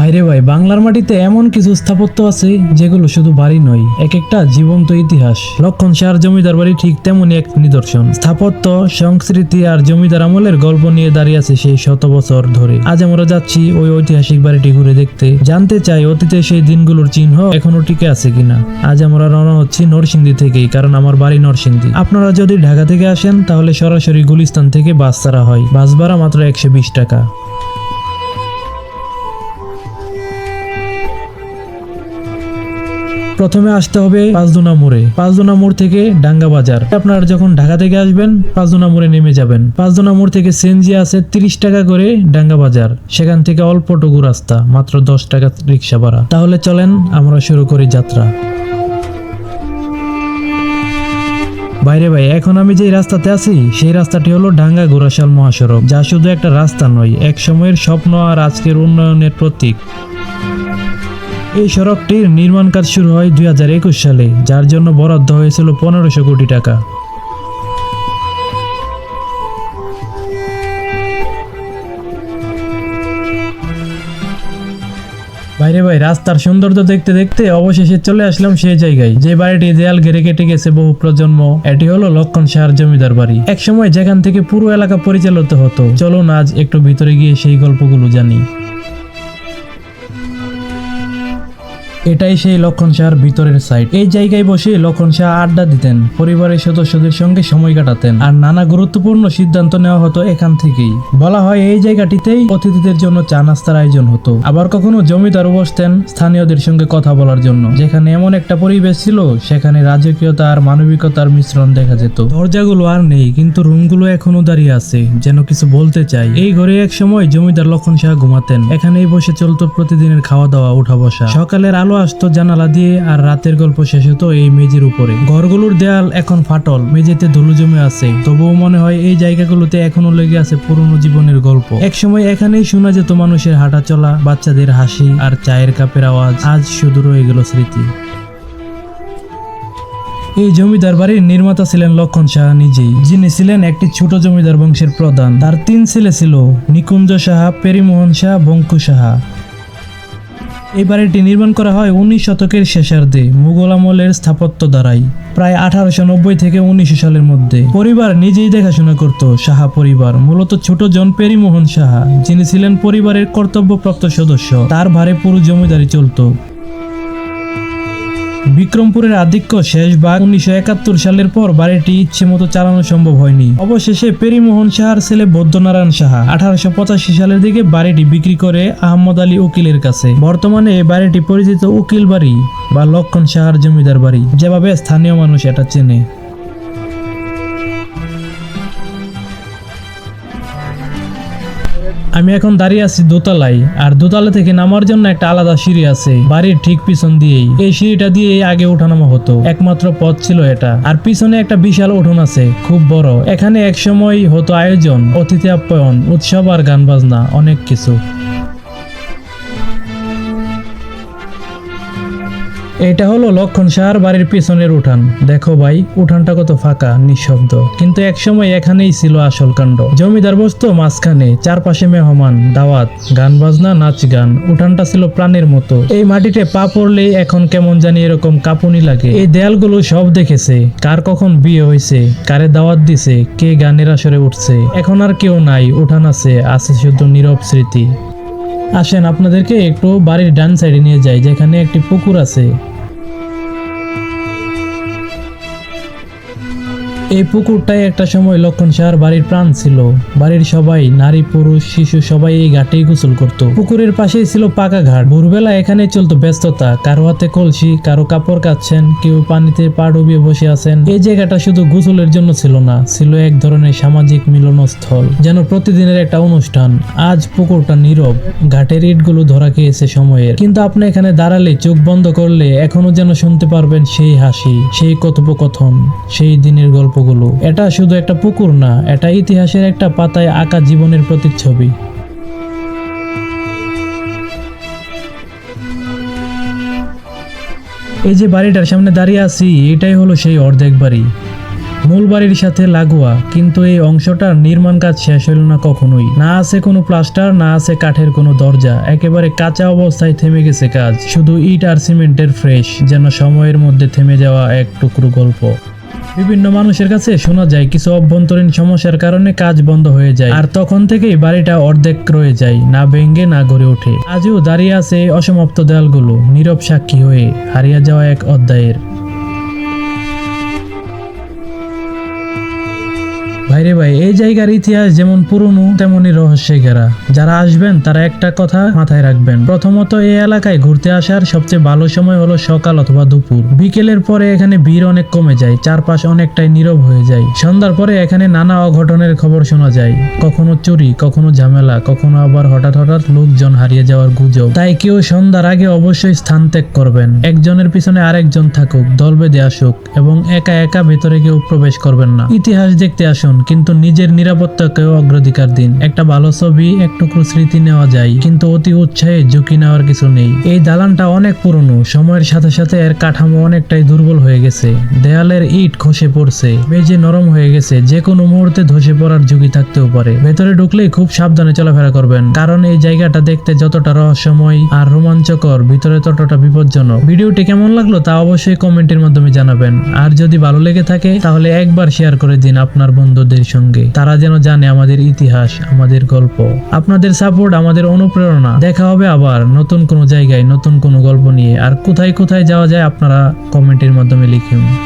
ভাইরে ভাই, বাংলার মাটিতে এমন কিছু স্থাপত্য আছে যেগুলো শুধু বাড়ি নয় এক একটা জীবন্ত ইতিহাস। লক্ষণ শাহর জমিদার বাড়ি ঠিক তেমনই এক নিদর্শন। স্থাপত্য, সংস্কৃতি আর জমিদার আমলের গল্প নিয়ে দাঁড়িয়ে আছে সেই শত বছর ধরে। আজ আমরা যাচ্ছি ওই ঐতিহাসিক বাড়িটি ঘুরে দেখতে। জানতে চাই অতীতে সেই দিনগুলোর চিহ্ন এখনও টিকে আছে কিনা। আজ আমরা রওনা হচ্ছি নরসিংদী থেকেই, কারণ আমার বাড়ি নরসিংদী। আপনারা যদি ঢাকা থেকে আসেন, তাহলে সরাসরি গুলিস্তান থেকে বাস ছাড়া হয়। বাস ভাড়া মাত্র একশো বিশ টাকা। প্রথমে আসতে হবে পাঁচদোনা মোড়ে। পাঁচদোনা মোড় থেকে ডাঙ্গা বাজার। আপনারা যখন ঢাকা থেকে আসবেন, পাঁচদোনা মোড়ে নেমে যাবেন। পাঁচদোনা মোড় থেকে সেনজি আছে তিরিশ টাকা করে ডাঙ্গা বাজার। সেখান থেকে অল্পটুকু রাস্তা, মাত্র দশ টাকা রিক্সা ভাড়া। তাহলে চলেন, আমরা শুরু করি যাত্রা। বাইরে ভাই, এখন আমি যে রাস্তাতে আছি, সেই রাস্তাটি হলো ডাঙ্গা গোরাশাল মহাসড়ক। যা শুধু একটা রাস্তা নয়, এক সময়ের স্বপ্ন আর আজকের উন্নয়নের প্রতীক। এই সড়কটির নির্মাণ কাজ শুরু হয় দুই হাজার একুশ সালে, যার জন্য বরাদ্দ হয়েছিল পনেরোশো কোটি টাকা। বাইরে ভাই, রাস্তার সৌন্দর্য দেখতে দেখতে অবশেষে চলে আসলাম সেই জায়গায়, যে বাড়িটি দেয়াল ঘেরে কেটে গেছে বহু প্রজন্ম। এটি হলো লক্ষণ শাহর জমিদার বাড়ি। এক সময় যেখান থেকে পুরো এলাকা পরিচালিত হতো। চলুন আজ একটু ভিতরে গিয়ে সেই গল্পগুলো জানি। এটাই সেই লক্ষণ শাহর ভিতরের সাইড এই জায়গায় বসে লক্ষণ শাহ আড্ডা দিতেন, পরিবারের সদস্যদের সঙ্গে সময় কাটাতেন আর নানা গুরুত্বপূর্ণ সিদ্ধান্ত নেওয়া হতো এখান থেকেই। বলা হয় এই জায়গাটিতেই অতিথিদের জন্য চা নাস্তার আয়োজন হতো। আবার কখনো জমিদারও বসতেন স্থানীয়দের সঙ্গে কথা বলার জন্য। যেখানে এমন একটা পরিবেশ ছিল, সেখানে রাজকীয়তা আর মানবিকতার মিশ্রণ দেখা যেত। দরজাগুলো আর নেই, কিন্তু রুমগুলো এখনও দাঁড়িয়ে আছে, যেন কিছু বলতে চাই। এই ঘরে এক সময় জমিদার লক্ষণ শাহ ঘুমাতেন। এখানেই বসে চলতো প্রতিদিনের খাওয়া দাওয়া উঠা বসা সকালের আলো আসতো জানালা দিয়ে আর রাতের গল্প শেষ হতো এই মেঝের উপরে। ঘরগুলোর দেয়াল এখন ফাটল, মেঝেতে ধুলো জমে আছে। তবুও মনে হয় এই জায়গাগুলোতে এখনও লেগে আছে পুরনো জীবনের গল্প। একসময় এখানেই শোনা যেত মানুষের হাঁটা চলা বাচ্চাদের হাসি আর চায়ের কাপের আওয়াজ। আজ শুধু রয়ে গেল স্মৃতি। এই জমিদার বাড়ির নির্মাতা ছিলেন লক্ষণ সাহা নিজেই। যিনি ছিলেন একটি ছোট জমিদার বংশের প্রধান। তার তিন ছেলে ছিল, নিকুঞ্জ সাহা, পেরিমোহন সাহা, বঙ্কু সাহা। এই বাড়িটি নির্মাণ করা হয় উনিশ শতকের শেষার্ধে মুঘল আমলের স্থাপত্য দ্বারাই, প্রায় আঠারোশো নব্বই থেকে উনিশশো সালের মধ্যে। পরিবার নিজেই দেখাশোনা করত সাহা পরিবার, মূলত ছোট জন পেরিমোহন সাহা, যিনি ছিলেন পরিবারের কর্তব্যপ্রাপ্ত সদস্য। তার ভারে পুরো জমিদারি চলত। বিক্রমপুরের আধিক্য শেষ ভাগ উনিশশো একাত্তর সালের পর বাড়িটি ইচ্ছে মতো চালানো সম্ভব হয়নি। অবশেষে পেরিমোহন সাহার ছেলে বৌদ্ধনারায়ণ সাহা আঠারোশো পঁচাশি সালের দিকে বাড়িটি বিক্রি করে আহমদ আলী উকিলের কাছে। বর্তমানে এই বাড়িটি পরিচিত উকিল বাড়ি বা লক্ষণ সাহার জমিদার বাড়ি। যেভাবে স্থানীয় মানুষ এটা চেনে। আমি এখন দাঁড়িয়ে আছি দোতলায়, আর দোতলা থেকে নামার জন্য একটা আলাদা সিঁড়ি আছে, বাড়ির ঠিক পিছন দিয়েই। এই সিঁড়িটা দিয়ে আগে ওঠানামা হতো, একমাত্র পথ ছিল এটা। আর পিছনে একটা বিশাল উঠোন আছে, খুব বড়। এখানে একসময় হতো আয়োজন, অতিথি আপ্যায়ন, উৎসব আর গান বাজনা অনেক কিছু। এটা হলো লক্ষণ শাহর বাড়ির পিছনের উঠান। দেখো ভাই, উঠানটা কত ফাঁকা, নিঃশব্দ। কিন্তু একসময় এখানেই ছিল আসল কাণ্ড। জমিদার বসতো মাঝখানে, চারপাশে মেহমান, দাওয়াত, গান বাজনা, নাচ গান। উঠানটা ছিল প্রাণের মতো। এই মাটিতে পা পড়লেই এখন কেমন জানি এরকম কাঁপুনি লাগে। এই দেয়ালগুলো সব দেখেছে, কার কখন বিয়ে হয়েছে, কারে দাওয়াত দিছে, কে গানের আসরে উঠছে। এখন আর কেউ নাই, উঠান আছে আছে শুধু নীরব স্মৃতি। আসেন আপনাদেরকে একটু বাড়ির ডান সাইডে নিয়ে যাই, যেখানে একটি পুকুর আছে। এই পুকুরটাই একটা সময় লক্ষণ শাহর বাড়ির প্রাণ ছিল। বাড়ির সবাই, নারী, পুরুষ, শিশু, সবাই এই ঘাটেই গোসল করত। পুকুরের পাশেই ছিল পাকা ঘাট। ভোরবেলা এখানে চলতো ব্যস্ততা। কারও হাতে কলসি, কারও কাপড় কাচ্ছেন কেউ পানিতে পা ডুবিয়ে বসে আছেন। এই জায়গাটা শুধু গোসলের জন্য ছিল না, ছিল এক ধরনের সামাজিক মিলনস্থল, যেন প্রতিদিনের একটা অনুষ্ঠান। আজ পুকুরটা নীরব। ঘাটের ইটগুলো ধরা খেয়েছে সময়ের। কিন্তু আপনি এখানে দাঁড়ালে চোখ বন্ধ করলে এখনও যেন শুনতে পারবেন সেই হাসি, সেই কথোপকথন, সেই দিনের গল্পগুলো। এটা শুধু একটা পুকুর না, এটা ইতিহাসের একটা পাতায় আঁকা জীবনের প্রতিচ্ছবি। এই যে বাড়িটার সামনে দাঁড়িয়ে আছি, এটাই হলো সেই অর্ধেক বাড়ি। মূল বাড়ির সাথে লাগোয়া, কিন্তু এই অংশটার নির্মাণ কাজ শেষ হইল না কখনোই। না আছে কোনো প্লাস্টার, না আছে কাঠের কোনো দরজা। একেবারে কাঁচা অবস্থায় থেমে গেছে কাজ। শুধু ইট আর সিমেন্টের ফ্রেশ, যেন সময়ের মধ্যে থেমে যাওয়া এক টুকরো গল্প। বিভিন্ন মানুষের কাছে শোনা যায়, কিছু অভ্যন্তরীণ সমস্যার কারণে কাজ বন্ধ হয়ে যায় আর তখন থেকেই বাড়িটা অর্ধেক রয়ে যায়, না ভেঙ্গে না গড়ে ওঠে। আজও দাঁড়িয়ে আছে অসমাপ্ত দেয়ালগুলো, নীরব সাক্ষী হয়ে হারিয়ে যাওয়া এক অধ্যায়ের। ভাইরে ভাই, এই জায়গার ইতিহাস যেমন পুরনো, তেমনই রহস্যে ঘেরা। যারা আসবেন, তারা একটা কথা মাথায় রাখবেন। প্রথমত, এই এলাকায় ঘুরতে আসার সবচেয়ে ভালো সময় হলো সকাল অথবা দুপুর। বিকেলের পরে এখানে ভিড় অনেক কমে যায়, চারপাশ অনেকটাই নীরব হয়ে যায়। সন্ধ্যার পরে এখানে নানা অঘটনের খবর শোনা যায়। কখনো চুরি, কখনো ঝামেলা, কখনো আবার হঠাৎ হঠাৎ লোকজন হারিয়ে যাওয়ার গুজব। তাই কেউ সন্ধ্যার আগে অবশ্যই স্থান ত্যাগ করবেন। একজনের পিছনে আরেকজন থাকুক, দল বেঁধে আসুক এবং একা একা ভেতরে কেউ প্রবেশ করবেন না। ইতিহাস দেখতে আসুন কিন্তু নিজের নিরাপত্তাকেও অগ্রাধিকার দিন। একটা ভালো ছবি, এক টুকরো স্মৃতি নেওয়া যায়, কিন্তু অতি উৎসাহে ঝুঁকি নেওয়ার কিছু নেই। এই দালানটা অনেক পুরনো, সময়ের সাথে সাথে এর কাঠামো অনেকটাই দুর্বল হয়ে গেছে। দেয়ালের ইট খসে পড়ছে, মেঝে নরম হয়ে গেছে যে কোনো মুহূর্তে ধসে পড়ার ঝুঁকি থাকতেও পারে। ভেতরে ঢুকলেই খুব সাবধানে চলাফেরা করবেন, কারণ এই জায়গাটা দেখতে যতটা রহস্যময় আর রোমাঞ্চকর, ভিতরে ততটা বিপজ্জনক। ভিডিওটি কেমন লাগল তা অবশ্যই কমেন্টের মাধ্যমে জানাবেন। আর যদি ভালো লেগে থাকে, তাহলে একবার শেয়ার করে দিন আপনার বন্ধুদের। সঙ্গে। তারা যেন জানে আমাদের ইতিহাস, আমাদের গল্প। আপনাদের সাপোর্ট আমাদের অনুপ্রেরণা। দেখা হবে আবার নতুন কোনো জায়গায়, নতুন কোনো গল্প নিয়ে। আর কোথায় কোথায় যাওয়া যায় আপনারা কমেন্টের মাধ্যমে লিখুন।